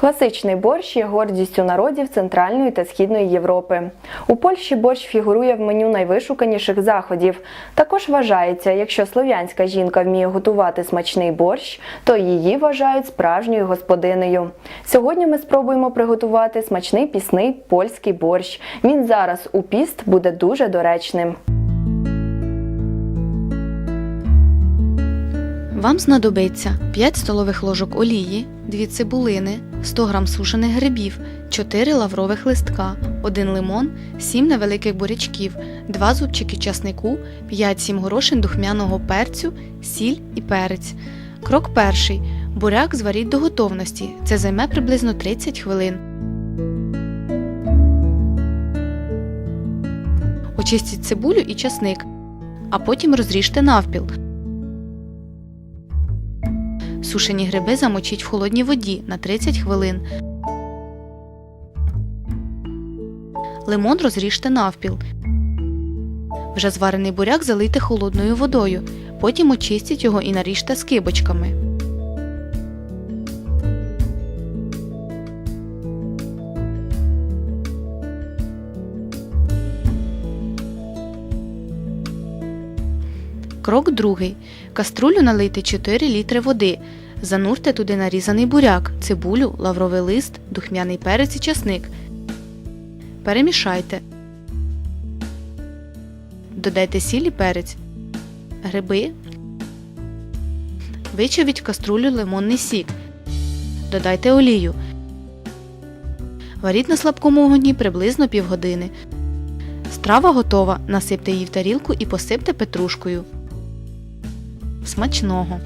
Класичний борщ є гордістю народів Центральної та Східної Європи. У Польщі борщ фігурує в меню найвишуканіших заходів. Також вважається, якщо слов'янська жінка вміє готувати смачний борщ, то її вважають справжньою господинею. Сьогодні ми спробуємо приготувати смачний пісний польський борщ. Він зараз у піст буде дуже доречним. Вам знадобиться 5 столових ложок олії, 2 цибулини, 100 г сушених грибів, 4 лаврових листка, 1 лимон, 7 невеликих бурячків, 2 зубчики часнику, 5-7 горошин духмяного перцю, сіль і перець. Крок перший. Буряк зваріть до готовності. Це займе приблизно 30 хвилин. Очистіть цибулю і часник, а потім розріжте навпіл. Сушені гриби замочіть в холодній воді на 30 хвилин. Лимон розріжте навпіл. Вже зварений буряк залийте холодною водою. Потім очистіть його і наріжте скибочками. Крок другий. Каструлю налийте 4 літри води. Занурте туди нарізаний буряк, цибулю, лавровий лист, духмяний перець і часник. Перемішайте. Додайте сіль і перець. Гриби. Вичавіть в каструлю лимонний сік. Додайте олію. Варіть на слабкому вогні приблизно півгодини. Страва готова. Насипте її в тарілку і посипте петрушкою. Смачного!